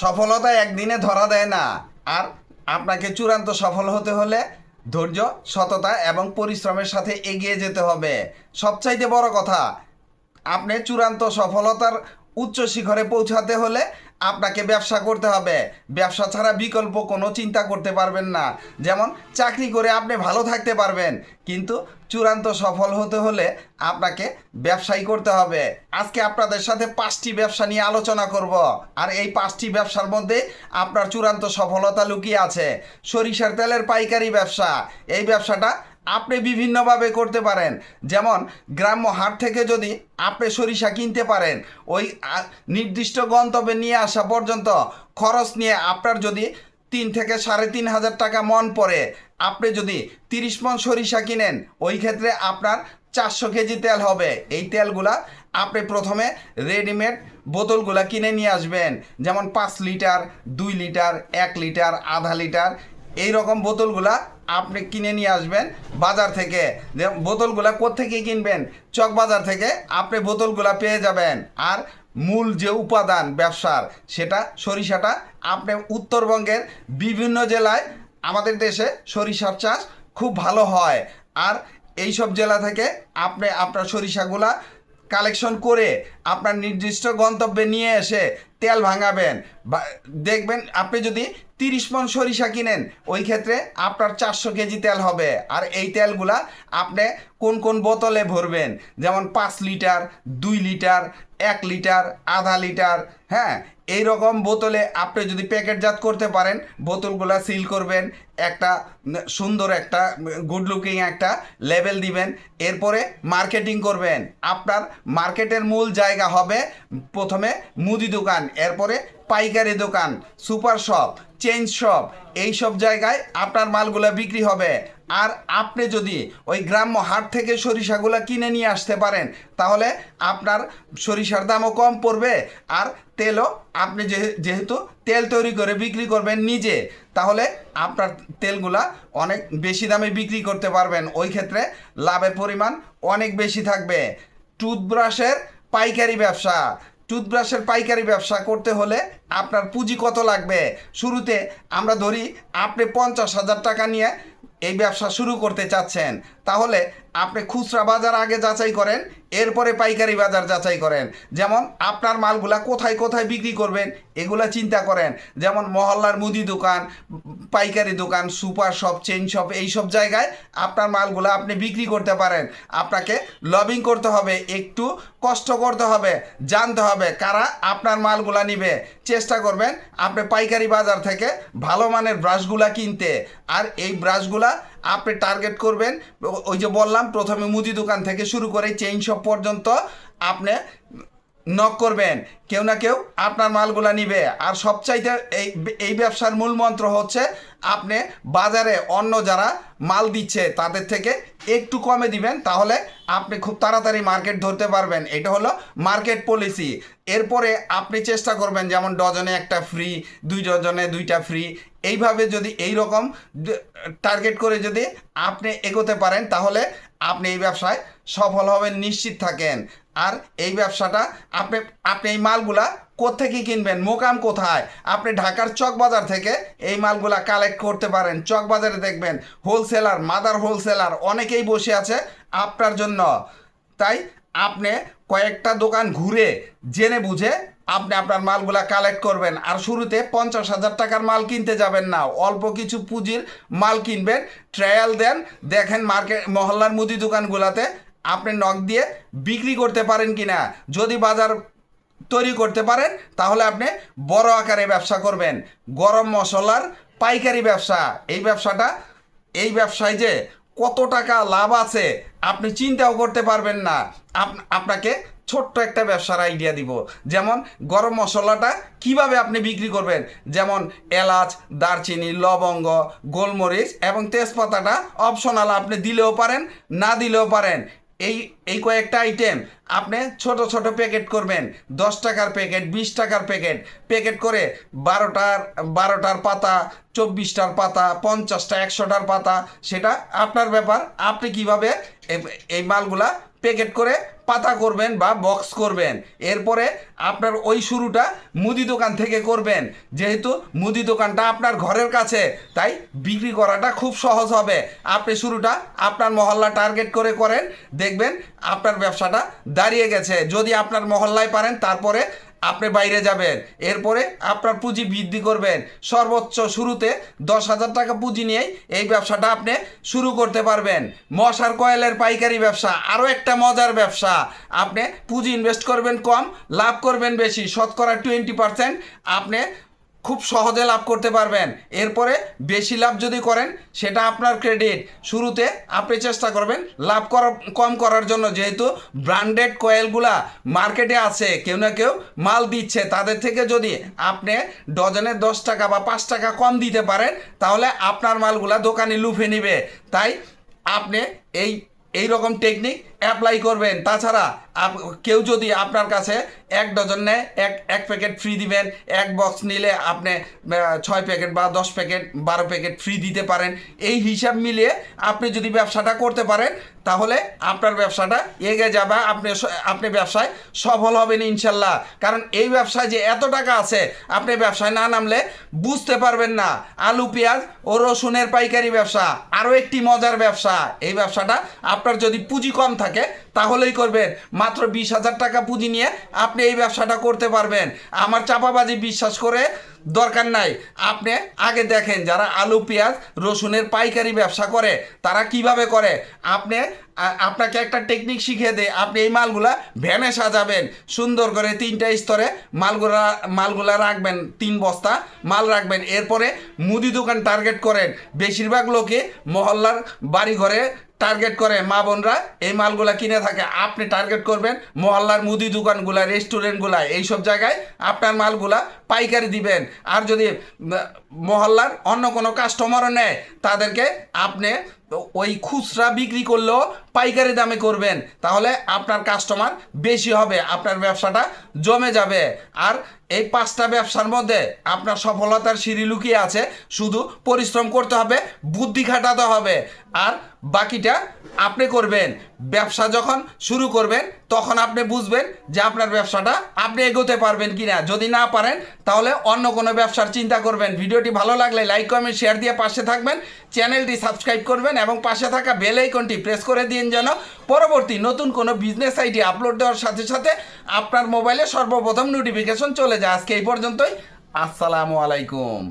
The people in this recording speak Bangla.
সফলতা একদিনে ধরা দেয় না। আর আপনাকে চূড়ান্ত সফল হতে হলে ধৈর্য, সততা এবং পরিশ্রমের সাথে এগিয়ে যেতে হবে। সবচাইতে বড় কথা, আপনি চূড়ান্ত সফলতার উচ্চ শিখরে পৌঁছাতে হলে আপনাকে ব্যবসা করতে হবে। ব্যবসা ছাড়া বিকল্প কোনো চিন্তা করতে পারবেন না। যেমন, চাকরি করে আপনি ভালো থাকতে পারবেন, কিন্তু চূড়ান্ত সফল হতে হলে আপনাকে ব্যবসাই করতে হবে। আজকে আপনাদের সাথে পাঁচটি ব্যবসা নিয়ে আলোচনা করব। আর এই পাঁচটি ব্যবসার মধ্যে আপনার চূড়ান্ত সফলতা লুকিয়ে আছে। সরিষার তেলের পাইকারি ব্যবসা। এই ব্যবসাটা আপনি বিভিন্নভাবে করতে পারেন। যেমন, গ্রাম্য হাট থেকে যদি আপনি সরিষা কিনতে পারেন, ওই নির্দিষ্ট গন্তব্যে নিয়ে আসা পর্যন্ত খরচ নিয়ে আপনার যদি তিন থেকে সাড়ে তিন হাজার টাকা মন পড়ে, আপনি যদি তিরিশ মন সরিষা কিনেন, ওই ক্ষেত্রে আপনার চারশো কেজি তেল হবে। এই তেলগুলা আপনি প্রথমে রেডিমেড বোতলগুলা কিনে নিয়ে আসবেন। যেমন পাঁচ লিটার, দুই লিটার, এক লিটার, আধা লিটার এই রকম বোতলগুলা আপনি কিনে নিয়ে আসবেন বাজার থেকে। বোতলগুলা কোত্থেকে কিনবেন? চক বাজার থেকে আপনি বোতলগুলা পেয়ে যাবেন। আর মূল যে উপাদান ব্যবসার, সেটা সরিষাটা আপনি উত্তরবঙ্গের বিভিন্ন জেলায়, আমাদের দেশে সরিষার চাষ খুব ভালো হয়। আর এই সব জেলা থেকে আপনি আপনার সরিষাগুলা কালেকশন করে আপনার নির্দিষ্ট গন্তব্যে নিয়ে এসে তেল ভাঙাবেন। দেখবেন আপনি যদি তিরিশ মন সরিষা কিনেন, ওই ক্ষেত্রে আপনার চারশো কেজি তেল হবে। আর এই তেলগুলা আপনি কোন কোন বোতলে ভরবেন? যেমন পাঁচ লিটার, দুই লিটার এক লিটার, আধা লিটার হ্যাঁ? এই রকম বোতলে আপনি যদি প্যাকেটজাত করতে পারেন, বোতলগুলা সিল করবেন, একটা সুন্দর একটা, গুড লুকিং একটা লেভেল দিবেন, এরপরে মার্কেটিং করবেন। আপনার মার্কেটের মূল জায়গা হবে প্রথমে মুদি দোকান, এরপরে পাইকারি দোকান, সুপার শপ চেঞ্জ শপ এই সব জায়গায় আপনার মালগুলো বিক্রি হবে। আর আপনি যদি ওই গ্রাম্য হাট থেকে সরিষাগুলা কিনে নিয়ে আসতে পারেন, তাহলে আপনার সরিষার দামও কম পড়বে আর তেলও আপনি যেহে- যেহেতু তেল তৈরি করে বিক্রি করবেন নিজে, তাহলে আপনার তেলগুলা অনেক বেশি দামে বিক্রি করতে পারবেন। ওই ক্ষেত্রে লাভের পরিমাণ অনেক বেশি থাকবে। টুথব্রাশের পাইকারি ব্যবসা। টুথব্রাশের পাইকারি ব্যবসা করতে হলে আপনার পুঁজি কত লাগবে? শুরুতে আমরা ধরি, আপনি পঞ্চাশ হাজার টাকা নিয়ে এই ব্যবসা শুরু করতে চাচ্ছেন। তাহলে আপনি খুচরা বাজার আগে যাচাই করেন, এরপরে পাইকারি বাজার যাচাই করেন। যেমন আপনার মালগুলা কোথায় কোথায় বিক্রি করবেন, এগুলা চিন্তা করেন। যেমন মহল্লার মুদি দোকান, পাইকারি দোকান, সুপার শপ চেন শপ এই সব জায়গায় আপনার মালগুলা আপনি বিক্রি করতে পারেন। আপনাকে লবিং করতে হবে, একটু কষ্ট করতে হবে, জানতে হবে কারা আপনার মালগুলা নিবে। চেষ্টা করবেন আপনি পাইকারি বাজার থেকে ভালো মানের ব্রাশগুলা কিনতে। আর এই ব্রাশগুলা আপনি টার্গেট করবেন। ওই যে বললাম, প্রথমে মুদি দোকান থেকে শুরু করে চেইন শপ পর্যন্ত আপনি নক করবেন। কেউ না কেউ আপনার মালগুলা নিবে। আর সবচাইতে এই এই ব্যবসার মূল মন্ত্র হচ্ছে আপনি বাজারে অন্য যারা মাল দিচ্ছে তাদের থেকে একটু কমে দিবেন, তাহলে আপনি খুব তাড়াতাড়ি মার্কেট ধরতে পারবেন। এটা হলো মার্কেট পলিসি। এরপরে আপনি চেষ্টা করবেন যেমন ডজনে একটা ফ্রি দুই ডজনে দুইটা ফ্রি এইভাবে যদি এই রকম টার্গেট করে যদি আপনি এগোতে পারেন, তাহলে আপনি এই ব্যবসায় সফল হবেন, নিশ্চিত থাকেন। আর এই ব্যবসাটা আপনি আপনি এই মালগুলা কোত্থেকে কিনবেন? মোকাম কোথায়? আপনি ঢাকার চক বাজার থেকে এই মালগুলা কালেক্ট করতে পারেন। চক বাজারে দেখবেন হোলসেলার মাদার হোলসেলার অনেকেই বসে আছে আপনার জন্য। তাই আপনি কয়েকটা দোকান ঘুরে, জেনে বুঝে আপনি আপনার মালগুলা কালেক্ট করবেন। আর শুরুতে পঞ্চাশ হাজার টাকার মাল কিনতে যাবেন না। অল্প কিছু পুঁজির মাল কিনবেন ট্রায়াল দেন, দেখেন মার্কেট মহল্লার মুদি দোকানগুলাতে আপনি নখ দিয়ে বিক্রি করতে পারেন কি না যদি বাজার তৈরি করতে পারেন, তাহলে আপনি বড় আকারে ব্যবসা করবেন। গরম মশলার পাইকারি ব্যবসা। এই ব্যবসাটা, এই ব্যবসায় যে কত টাকা লাভ আছে, আপনি চিন্তাও করতে পারবেন না। আপ- আপনাকে ছোট্ট একটা ব্যবসার আইডিয়া দিব। যেমন গরম মশলাটা কীভাবে আপনি বিক্রি করবেন? যেমন এলাচ, দারচিনি, লবঙ্গ, গোলমরিচ এবং তেজপাতাটা অপশনাল আপনি দিলেও পারেন, না দিলেও পারেন। এই এই কয়েকটা আইটেম আপনি ছোট ছোট প্যাকেট করবেন। দশ টাকার প্যাকেট বিশ টাকার প্যাকেট প্যাকেট করে বারোটার বারোটার পাতা, চব্বিশটার পাতা, পঞ্চাশটা, একশোটার পাতা, সেটা আপনার ব্যাপার। আপনি কীভাবে এই মালগুলা প্যাকেট করে পাতা করবেন বা বক্স করবেন। এরপরে আপনার ওই শুরুটা মুদি দোকান থেকে করবেন। যেহেতু মুদি দোকানটা আপনার ঘরের কাছে, তাই বিক্রি করাটা খুব সহজ হবে। আপনি শুরুটা আপনার মহল্লা টার্গেট করে করেন। দেখবেন আপনার ব্যবসাটা দাঁড়িয়ে গেছে। যদি আপনার মহল্লায় পারেন, তারপরে আপনি বাইরে যাবেন। এরপরে আপনার পুঁজি বৃদ্ধি করবেন। সর্বোচ্চ শুরুতে দশ হাজার টাকা পুঁজি নিয়েই এই ব্যবসাটা আপনি শুরু করতে পারবেন। মশার কয়েলের পাইকারি ব্যবসা, আরও একটা মজার ব্যবসা। আপনি পুঁজি ইনভেস্ট করবেন কম, লাভ করবেন বেশি। শতকরা টোয়েন্টি পারসেন্ট আপনি খুব সহজে লাভ করতে পারবেন। এরপরে বেশি লাভ যদি করেন, সেটা আপনার ক্রেডিট শুরুতে আপনি চেষ্টা করবেন লাভ করা, কম করার জন্য। যেহেতু ব্র্যান্ডেড কয়েলগুলা মার্কেটে আছে, কেউ না কেউ মাল দিচ্ছে, তাদের থেকে যদি আপনি ডজনে দশ টাকা বা পাঁচ টাকা কম দিতে পারেন, তাহলে আপনার মালগুলা দোকানে লুফে নিবে। তাই আপনি এই এই রকম টেকনিক অ্যাপ্লাই করবেন। তাছাড়া আপ- কেউ যদি আপনার কাছে এক ডজন নেয়, এক এক প্যাকেট ফ্রি দিবেন, এক বক্স নিলে আপনি ছয় প্যাকেট বা দশ প্যাকেট বারো প্যাকেট ফ্রি দিতে পারেন। এই হিসাব মিলিয়ে আপনি যদি ব্যবসাটা করতে পারেন, তাহলে আপনার ব্যবসাটা এগিয়ে যাবে, আপনি আপনি ব্যবসায় সফল হবেন ইনশাল্লাহ। কারণ এই ব্যবসায় যে এত টাকা আছে, আপনি ব্যবসায় না নামলে বুঝতে পারবেন না। আলু, পেঁয়াজ ও রসুনের পাইকারি ব্যবসা, আরও একটি মজার ব্যবসা। এই ব্যবসাটা আপনার যদি পুঁজি কম থাকে qué? তাহলেই করবেন। মাত্র বিশ হাজার টাকা পুঁজি নিয়ে আপনি এই ব্যবসাটা করতে পারবেন। আমার চাপাবাজি বিশ্বাস করে দরকার নাই। আপনি আগে দেখেন যারা আলু, পেঁয়াজ, রসুনের পাইকারি ব্যবসা করে, তারা কীভাবে করে? আপনি আপনাকে একটা টেকনিক শিখিয়ে দেয় আপনি এই মালগুলা ভ্যানে সাজাবেন। সুন্দর করে তিনটা স্তরে মালগুলা মালগুলা রাখবেন। তিন বস্তা মাল রাখবেন। এরপরে মুদি দোকান টার্গেট করেন। বেশিরভাগ লোকে মহল্লার বাড়ি ঘরে টার্গেট করে। মা বোনরা এই মালগুলা কিনে থাকে, আপনি টার্গেট করবেন মহল্লার মুদি দোকানগুলা রেস্টুরেন্টগুলা এইসব জায়গায় আপনার মালগুলা পাইকারি দিবেন। আর যদি মহল্লার অন্য কোনো কাস্টমারও নেয়, তাদেরকে আপনি ওই খুচরা বিক্রি করলেও পাইকারি দামে করবেন। তাহলে আপনার কাস্টমার বেশি হবে, আপনার ব্যবসাটা জমে যাবে। আর এই পাঁচটা ব্যবসার মধ্যে আপনার সফলতার সিঁড়ি লুকিয়ে আছে। শুধু পরিশ্রম করতে হবে, বুদ্ধি খাটাতে হবে। আর বাকিটা আপনি করবেন। ব্যবসা যখন শুরু করবেন তখন আপনি বুঝবেন যে আপনার ব্যবসাটা আপনি এগোতে পারবেন কি না যদি না পারেন, তাহলে অন্য কোনো ব্যবসার চিন্তা করবেন। ভিডিওটি ভালো লাগলে লাইক কমেন্ট শেয়ার দিয়ে পাশে থাকবেন। চ্যানেলটি সাবস্ক্রাইব করবেন এবং পাশে থাকা বেল আইকনটি প্রেস করে দিন যেন পরবর্তী নতুন কোনো বিজনেস আইডি আপলোড দেওয়ার সাথে সাথে আপনার মোবাইলে সর্বপ্রথম নোটিফিকেশন চলে যায়। আজকে এই পর্যন্তই। আসসালামু আলাইকুম।